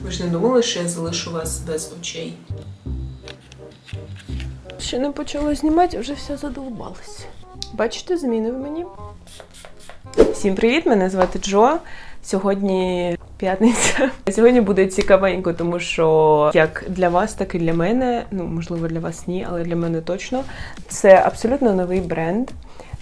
Ви ж не думали, що я залишу вас без очей? Ще не почала знімати, вже все задовбалося. Бачите, зміни в мені? Всім привіт! Мене звати Джо. Сьогодні п'ятниця. Сьогодні буде цікавенько, тому що як для вас, так і для мене, ну можливо для вас ні, але для мене точно. Це абсолютно новий бренд.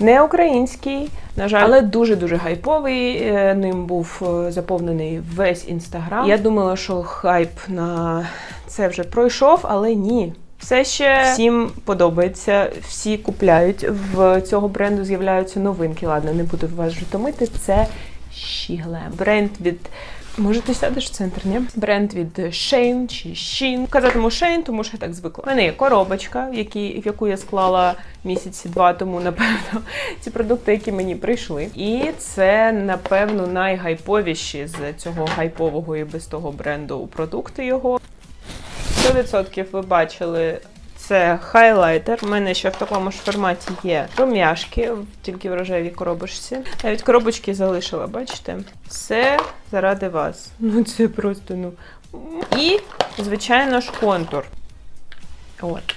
Не український, на жаль, але дуже дуже гайповий. Е, Ним був е, заповнений весь інстаграм. Я думала, що хайп на це вже пройшов, але ні. Все ще всім подобається, всі купляють. В цього бренду з'являються новинки. Ладно, не буду вас вже томити. Це Щіглем. Бренд від. Може, ти сядеш в центр, ні? Бренд від Shane чи Shein. Казатиму Shane, тому що я так звикла. У мене є коробочка, в, якій, в яку я склала місяці два тому, напевно, ці продукти, які мені прийшли. І це, напевно, найгайповіші з цього гайпового і без того бренду продукти його. 100% ви бачили. Це хайлайтер. У мене ще в такому ж форматі є рум'яшки, тільки в рожевій коробочці. Навіть коробочки залишила, бачите? Все заради вас. Ну це просто ну. І, звичайно ж, контур. От.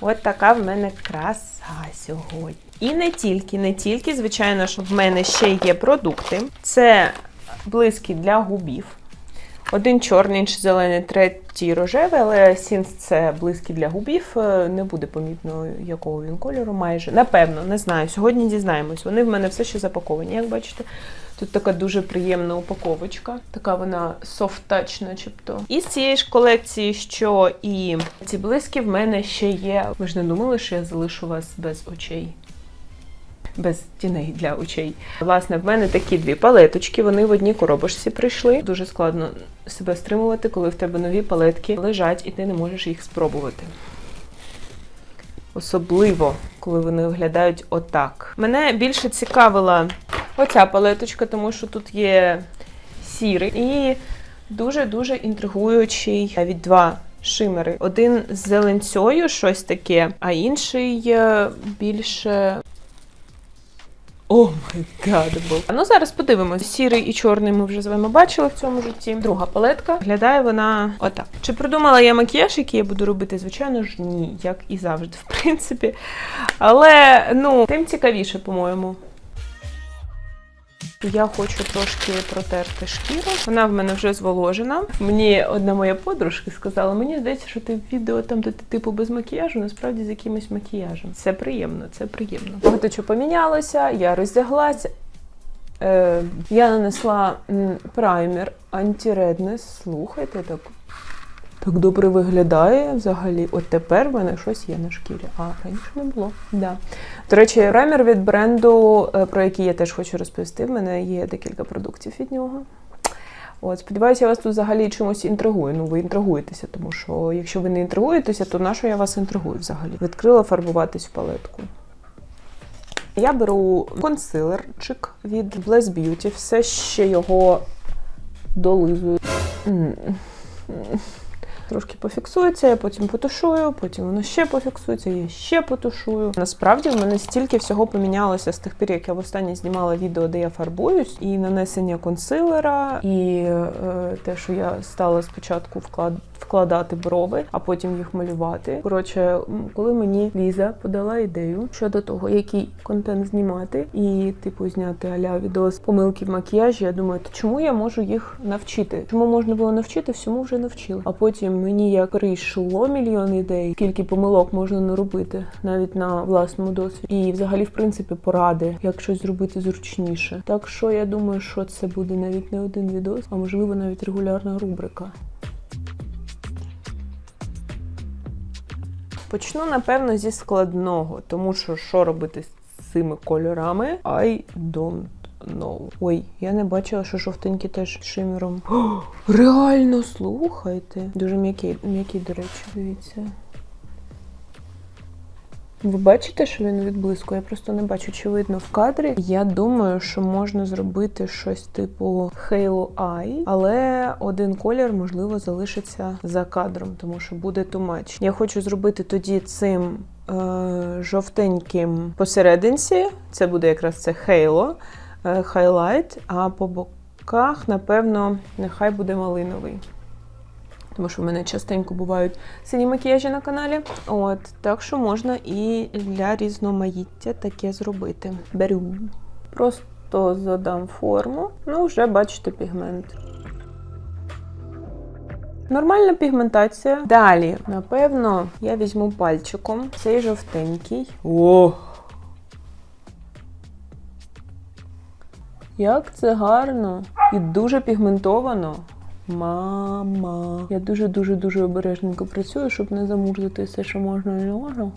От така в мене краса сьогодні. І не тільки, не тільки, звичайно ж, в мене ще є продукти. Це блиски для губів. Один чорний, інший зелений, третій рожевий, але сінс це близький для губів. е, Не буде помітно, якого він кольору майже. Напевно, не знаю. Сьогодні дізнаємось. Вони в мене все ще запаковані, як бачите. Тут така дуже приємна упаковочка. Така вона touch, начебто. І з цієї ж колекції, що і ці блиски, в мене ще є. Ви ж не думали, що я залишу вас без очей? Без тіней для очей. Власне, в мене такі дві палеточки, вони в одній коробочці прийшли. Дуже складно себе стримувати, коли в тебе нові палетки лежать і ти не можеш їх спробувати. Особливо, коли вони виглядають отак. Мене більше цікавила оця палеточка, тому що тут є сірий і дуже-дуже інтригуючий навіть два шимери. Один з зеленцьою, щось таке, а інший е, більше о май гадбл. Ну зараз подивимось. Сірий і чорний ми вже з вами бачили в цьому житті. Друга палетка. Виглядає вона отак. Чи придумала я макіяж, який я буду робити? Звичайно ж, ні, як і завжди, в принципі. Але ну, тим цікавіше, по-моєму. Я хочу трошки протерти шкіру. Вона в мене вже зволожена. Мені одна моя подружка сказала: мені здається, що ти в відео там, де ти типу без макіяжу, насправді з якимось макіяжем. Це приємно, це приємно. Багато чого помінялося, я роздяглася. Е, я нанесла праймер антиреднес. Слухайте, так, так добре виглядає взагалі. От тепер в мене щось є на шкірі, а раніше не було. Да. До речі, праймер від бренду, е, про який я теж хочу розповісти. В мене є декілька продуктів від нього. От, сподіваюся, я вас тут взагалі чимось інтригую. Ну, ви інтригуєтеся, тому що якщо ви не інтригуєтеся, то на що я вас інтригую взагалі? Відкрила фарбуватись в палетку. Я беру консилерчик від Bless Beauty, все ще його долизую. Трошки пофіксується, я потім потушую, потім воно ще пофіксується, я ще потушую. Насправді в мене стільки всього помінялося з тих пір, як я востаннє знімала відео, де я фарбуюсь, і нанесення консилера, і е, те, що я стала спочатку вклад, вкладати брови, а потім їх малювати. Коротше, коли мені Ліза подала ідею щодо того, який контент знімати, і типу зняти аля відео з помилки в макіяжі, я думаю, то чому я можу їх навчити? Чому можна було навчити? Всьому вже навчила. А потім мені як прийшло мільйон ідей, скільки помилок можна наробити навіть на власному досвіді. І взагалі, в принципі, поради, як щось зробити зручніше. Так що я думаю, що це буде навіть не один відос, а можливо навіть регулярна рубрика. Почну, напевно, зі складного, тому що що робити з цими кольорами? I don't know. Ой, я не бачила, що жовтенькі теж шиміром. Реально, слухайте. Дуже м'який, м'який, до речі, дивіться. Ви бачите, що він відблискує? Я просто не бачу, чи видно в кадрі. Я думаю, що можна зробити щось типу Halo Eye, але один колір, можливо, залишиться за кадром, тому що буде much. Я хочу зробити тоді цим е, жовтеньким посерединці. Це буде якраз це е, Highlight, а по боках, напевно, нехай буде малиновий. Тому що в мене частенько бувають сині макіяжі на каналі. От, так що можна і для різноманіття таке зробити. Беру. Просто задам форму. Ну, вже бачите пігмент. Нормальна пігментація. Далі, напевно, я візьму пальчиком цей жовтенький. О! Як це гарно і дуже пігментовано. Мама. Я дуже-дуже-дуже обережненько працюю, щоб не замурзати все, що можна і не можна.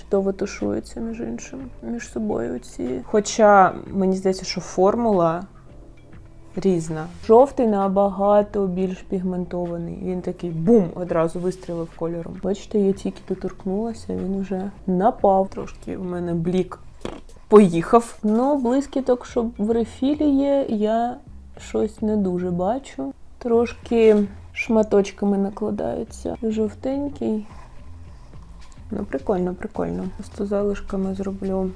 Чудово тушується, між іншим, між собою ці. Хоча мені здається, що формула різна. Жовтий набагато більш пігментований. Він такий бум одразу вистрілив кольором. Бачите, я тільки доторкнулася, він вже напав. Трошки у мене блік поїхав. Ну, блискіток, щоб в рефілі є, я щось не дуже бачу. Трошки шматочками накладається. Жовтенький. Ну, прикольно, прикольно. Просто залишками зроблю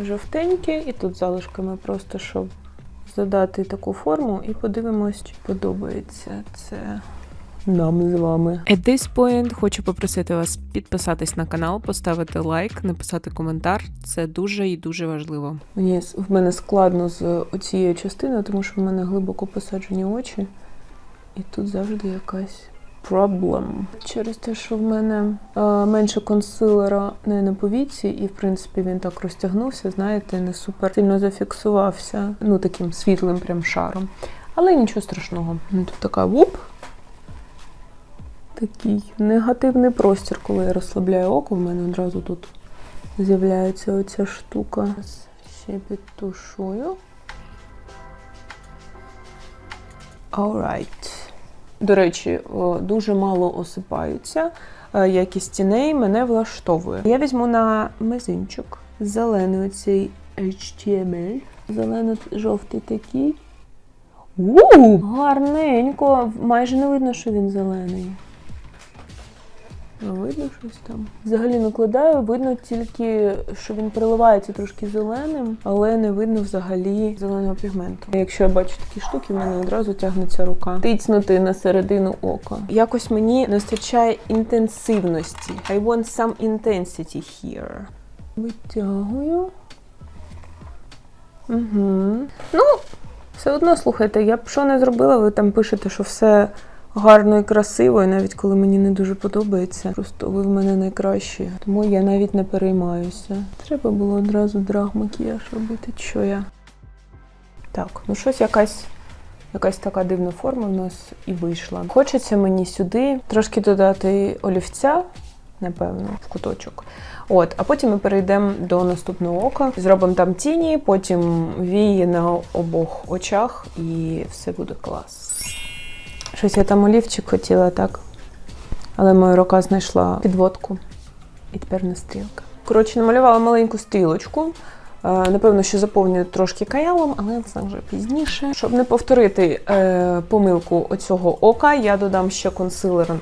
жовтенький і тут залишками просто, щоб задати таку форму і подивимось, чи подобається це нам з вами. At this point хочу попросити вас підписатись на канал, поставити лайк, написати коментар. Це дуже і дуже важливо. Мені в мене складно з оцією частиною, тому що в мене глибоко посаджені очі, і тут завжди якась проблем. Через те, що в мене е, менше консилера не на повіці, і в принципі він так розтягнувся, знаєте, не супер сильно зафіксувався, ну таким світлим прям шаром. Але нічого страшного. Ну, Тут така вуп. Такий негативний простір, коли я розслабляю око, в мене одразу тут з'являється оця штука. Ще підтушую. Alright. До речі, дуже мало осипаються. Е, Якість тіней мене влаштовує. Я візьму на мизинчик зелений оцей HTML. Зелено-жовтий такий. У, гарненько. Майже не видно, що він зелений. Видно щось там. Взагалі накладаю, видно тільки, що він переливається трошки зеленим, але не видно взагалі зеленого пігменту. Якщо я бачу такі штуки, в мене одразу тягнеться рука. Тицнути на середину ока. Якось мені не вистачає інтенсивності. I want some intensity here. Витягую. Угу. Ну, все одно, слухайте, я б що не зробила, ви там пишете, що все гарно і красиво, і навіть коли мені не дуже подобається, просто ви в мене найкращі. Тому я навіть не переймаюся. Треба було одразу драг макіяж робити, що я. Так, ну щось якась. Якась така дивна форма в нас і вийшла. Хочеться мені сюди трошки додати олівця, напевно, в куточок. От, а потім ми перейдемо до наступного ока. Зробимо там тіні, потім вії на обох очах, і все буде клас. Щось я там олівчик хотіла, так? Але моя рука знайшла підводку. І тепер не стрілка. Коротше, намалювала маленьку стрілочку. Е, Напевно, що заповнюю трошки каялом, але це вже пізніше. Щоб не повторити е, помилку оцього ока, я додам ще консилер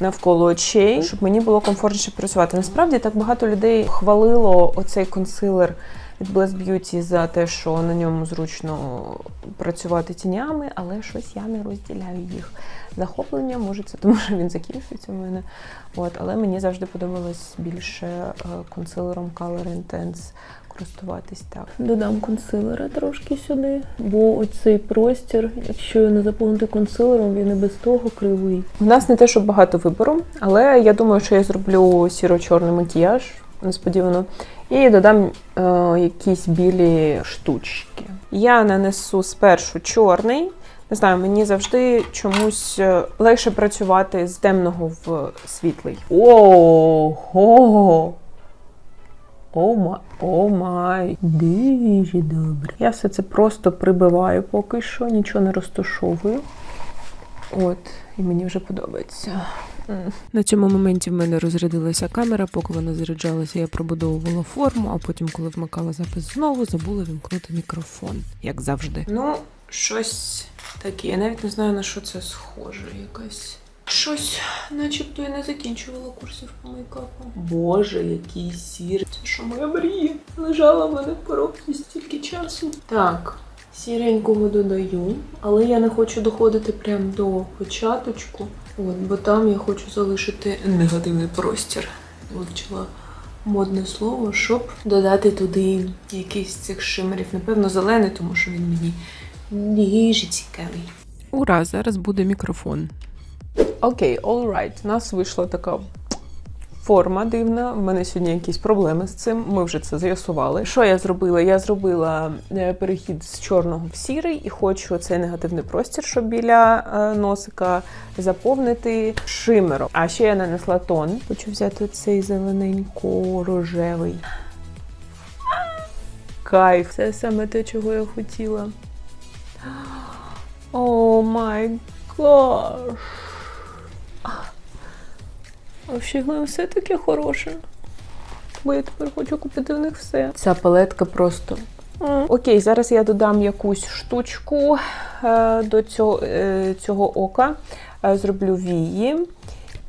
навколо очей, щоб мені було комфортніше працювати. Насправді так багато людей хвалило оцей консилер від Bless Beauty за те, що на ньому зручно працювати тінями, але щось я не розділяю їх захоплення. Може, це тому, що він закінчується в мене. От, але мені завжди подобалось більше е, консилером Color Intense користуватись так. Додам консилера трошки сюди, бо оцей простір, якщо не заповнити консилером, він і без того кривий. У нас не те, що багато вибору, але я думаю, що я зроблю сіро-чорний макіяж несподівано. І додам е, якісь білі штучки. Я нанесу спершу чорний. Не знаю, мені завжди чомусь е, легше працювати з темного в світлий. Ого! О май, дуже добре. Я все це просто прибиваю поки що, нічого не розташовую. От, і мені вже подобається. На цьому моменті в мене розрядилася камера. Поки вона заряджалася, я пробудовувала форму, а потім, коли вмикала запис знову, забула вімкнути мікрофон, як завжди. Ну, щось таке. Я навіть не знаю, на що це схоже якась. Щось, начебто, я не закінчувала курсів по мейкапу. Боже, який сір. Це що моя мрія. Лежала в мене в коробці стільки часу. Так, Сіренького додаю, але я не хочу доходити прямо до початочку, от, бо там я хочу залишити негативний простір. Вивчила модне слово, щоб додати туди якийсь з цих шимерів. Напевно, зелений, тому що він мені дуже цікавий. Ура, зараз буде мікрофон. Окей, alright. У нас вийшла така форма дивна. В мене сьогодні якісь проблеми з цим. Ми вже це з'ясували. Що я зробила? Я зробила е, перехід з чорного в сірий і хочу цей негативний простір, щоб біля е, носика заповнити шимером. А ще я нанесла тон. Хочу взяти цей зелененько-рожевий. Кайф. Це саме те, чого я хотіла. О май гаш. А в все таке хороше. Бо я тепер хочу купити в них все. Ця палетка просто. м. Окей, зараз я додам якусь штучку е, до цього, е, цього ока. Е, зроблю вії.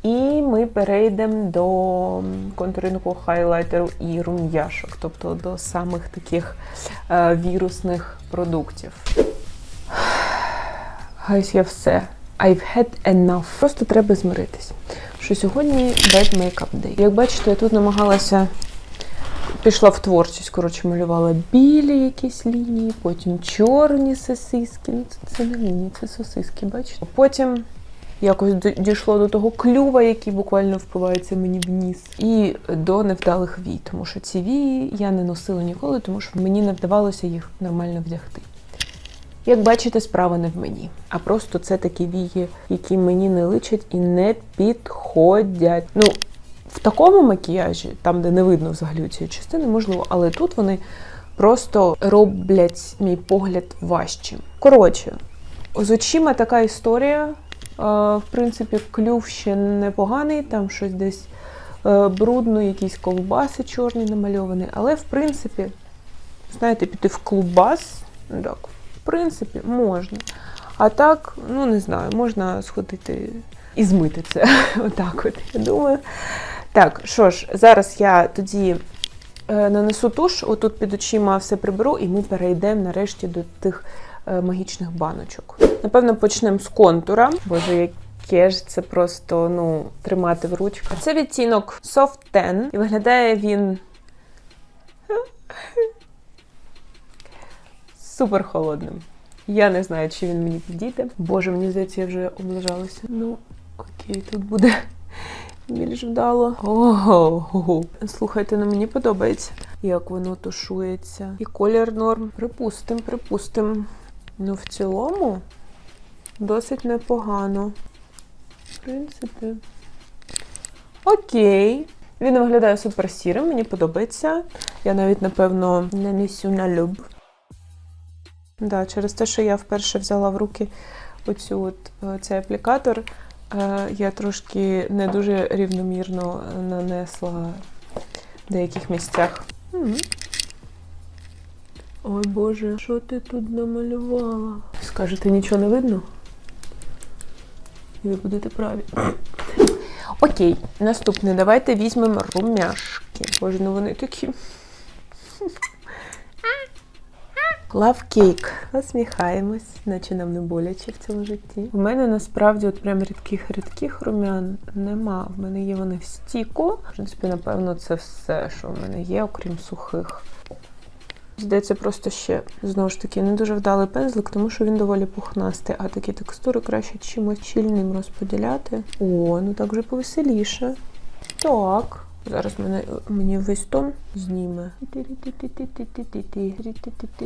І ми перейдемо до контуринку хайлайтеру і рум'яшок, тобто до самих таких е, вірусних продуктів. Гайс, я все. I've had enough. Просто треба змиритись, що сьогодні bad makeup day. Як бачите, я тут намагалася пішла в творчість, коротше, малювала білі якісь лінії, потім чорні сосиски. Ну, це, це не лінії, це сосиски, бачите? Потім якось дійшло до того клюва, який буквально впивається мені в ніс, і до невдалих вій, тому що ці вії я не носила ніколи, тому що мені не вдавалося їх нормально вдягти. Як бачите, справа не в мені, а просто це такі вії, які мені не личать і не підходять. Ну, в такому макіяжі, там, де не видно взагалі цієї частини, можливо, але тут вони просто роблять мій погляд важчим. Коротше, з очима така історія. В принципі, клюв ще непоганий, там щось десь е, брудно, якісь ковбаси чорні намальовані. Але, в принципі, знаєте, піти в клубас, так, принципі, можна. А так, ну не знаю, можна сходити і змити це. Отак от, я думаю. Так, що ж, зараз я тоді е, нанесу туш, отут під очима все приберу, і ми перейдемо нарешті до тих е, магічних баночок. Напевно, почнемо з контура. Боже, яке ж це просто ну, тримати в ручках. Це відтінок Soft Tan, і виглядає він супер холодним. Я не знаю, чи він мені підійде. Боже, мені здається, я вже облажалася. Ну, окей, тут буде більш вдало. Ого, слухайте, ну мені подобається, як воно тушується. І колір норм. Припустим, припустим. Ну, в цілому досить непогано. В принципі. Окей. Він виглядає супер сірим, мені подобається. Я навіть, напевно, нанесу на люб. Да, через те, що я вперше взяла в руки оцю от, е, цей аплікатор, е, я трошки не дуже рівномірно нанесла в деяких місцях. Ой Боже, що ти тут намалювала? Скажете, нічого не видно? І ви будете праві. Окей, наступне. Давайте візьмемо румяшки. Боже, ну вони такі. Cake. Посміхаємось, наче нам не боляче в цьому житті. У мене насправді от прям рідких рідких румян нема. В мене є вони в стіку. В принципі, напевно, це все, що в мене є, окрім сухих. Здається, просто ще знову ж таки не дуже вдалий пензлик, тому що він доволі пухнастий, а такі текстури краще чимось щільним розподіляти. О, ну так вже повеселіше. Так. Зараз мене, мені весь тон зніме.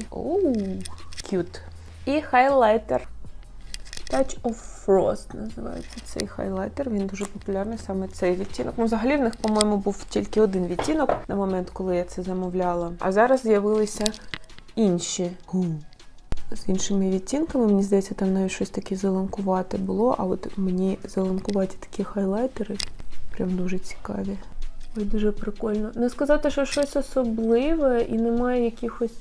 Оу, кют. І хайлайтер. Touch of Frost називається цей хайлайтер. Він дуже популярний, саме цей відтінок. Ну, взагалі в них, по-моєму, був тільки один відтінок на момент, коли я це замовляла. А зараз з'явилися інші. З іншими відтінками, мені здається, там навіть щось таке зеленкувате було, а от мені зеленкуваті такі хайлайтери прям дуже цікаві. Ой, дуже прикольно. Не сказати, що щось особливе і немає якихось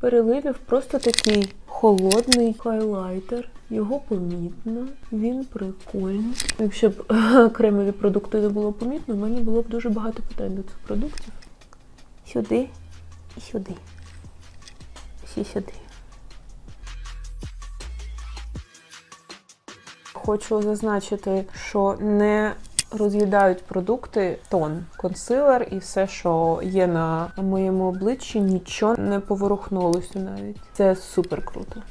переливів, просто такий холодний хайлайтер. Його помітно, він прикольний. Якщо б кремові продукти не було помітно, в мене було б дуже багато питань до цих продуктів. Сюди і сюди. Всі сюди. Хочу зазначити, що не роз'їдають продукти тон, консилер і все, що є на моєму обличчі, нічого не поворухнулося навіть. Це супер круто.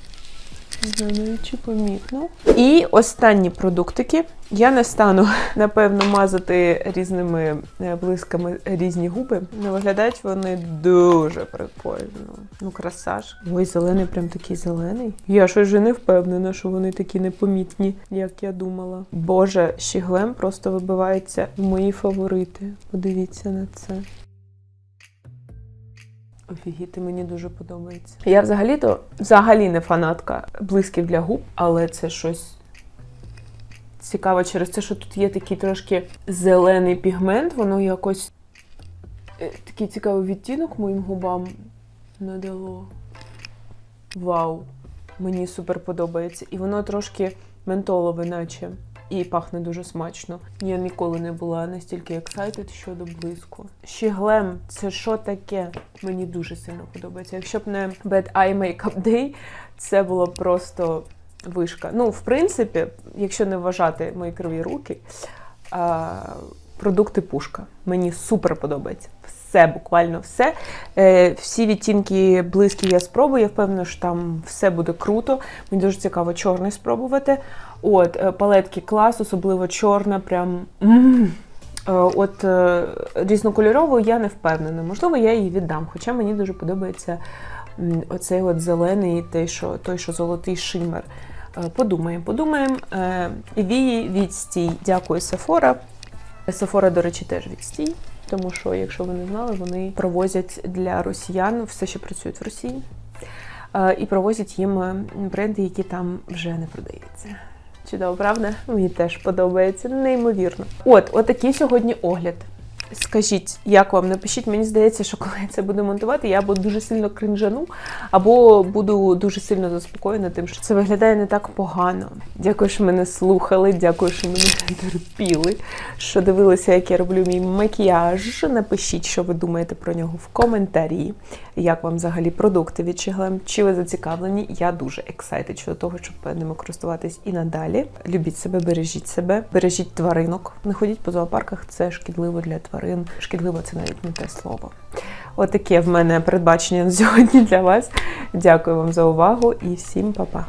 Не знаю, чи помітно. І останні продуктики. Я не стану, напевно, мазати різними е, блисками різні губи. Не виглядають вони дуже прикольно. Ну, красаж. Ой, зелений, прям такий зелений. Я щось вже не впевнена, що вони такі непомітні, як я думала. Боже, щіглем просто вибивається в мої фаворити. Подивіться на це. Офігіти, мені дуже подобається. Я взагалі-то взагалі не фанатка блисків для губ, але це щось цікаве через те, що тут є такий трошки зелений пігмент, воно якось е, такий цікавий відтінок моїм губам надало. Вау! Мені супер подобається. І воно трошки ментолове, наче. І пахне дуже смачно. Я ніколи не була настільки ексайтед щодо блиску. Щіглем, це що таке? Мені дуже сильно подобається. Якщо б не Bad Eye Makeup Day, це було просто вишка. Ну, в принципі, якщо не вважати мої криві руки, продукти пушка. Мені супер подобається. Все, буквально все. Е, всі відтінки близькі я спробую. Я впевнена, що там все буде круто. Мені дуже цікаво чорний спробувати. От, е, палетки клас, особливо чорна, прям. Е, От різнокольорову я не впевнена. Можливо, я її віддам. Хоча мені дуже подобається оцей от зелений, той, що, той, що золотий шимер. Подумаємо, подумаємо. Вії відстій. Дякую, Сефора. Сефора, до речі, теж відстій. Тому що, якщо ви не знали, вони провозять для росіян все, що працюють в Росії, е, і провозять їм е, бренди, які там вже не продаються. Чудово, правда? Мені теж подобається, неймовірно. От, отакий сьогодні огляд. Скажіть, як вам? Напишіть, мені здається, що коли я це буду монтувати, я або дуже сильно кринжану, або буду дуже сильно заспокоєна тим, що це виглядає не так погано. Дякую, що мене слухали, дякую, що мене терпіли, що дивилися, як я роблю мій макіяж. Напишіть, що ви думаєте про нього в коментарі. Як вам взагалі продукти від Чиглем? Чи ви зацікавлені? Я дуже ексайтед щодо того, щоб ними користуватись і надалі. Любіть себе, бережіть себе, бережіть тваринок. Не ходіть по зоопарках, це шкідливо для тварин. Шкідливо це навіть не те слово. Отаке в мене передбачення на сьогодні для вас. Дякую вам за увагу і всім па-па.